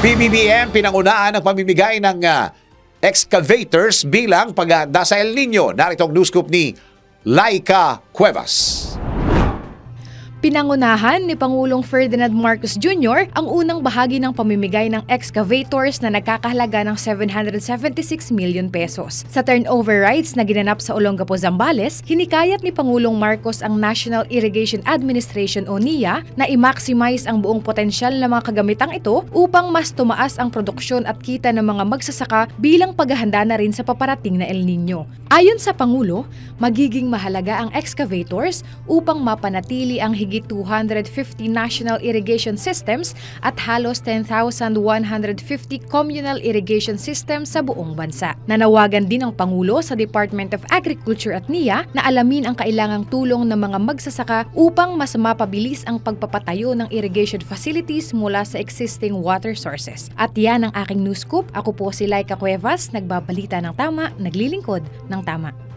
PBBM pinangunaan ang pamimigay ng ah, excavators bilang paghahanda sa El Nino. Narito ang news scoop ni Laika Cuevas. Pinangunahan ni Pangulong Ferdinand Marcos Jr. ang unang bahagi ng pamimigay ng excavators na nagkakahalaga ng 776 million pesos. Sa turnover rights na ginanap sa Olongapo, Zambales, hinikayat ni Pangulong Marcos ang National Irrigation Administration o NIA na i-maximize ang buong potensyal ng mga kagamitang ito upang mas tumaas ang produksyon at kita ng mga magsasaka bilang paghahanda na rin sa paparating na El Nino. Ayon sa Pangulo, magiging mahalaga ang excavators upang mapanatili ang higit 250 national irrigation systems at halos 10,150 communal irrigation systems sa buong bansa. Nanawagan din ang Pangulo sa Department of Agriculture at NIA na alamin ang kailangang tulong ng mga magsasaka upang mas mapabilis ang pagpapatayo ng irrigation facilities mula sa existing water sources. At yan ang aking news scoop. Ako po si Laika Cuevas, nagbabalita ng tama, naglilingkod ng tama.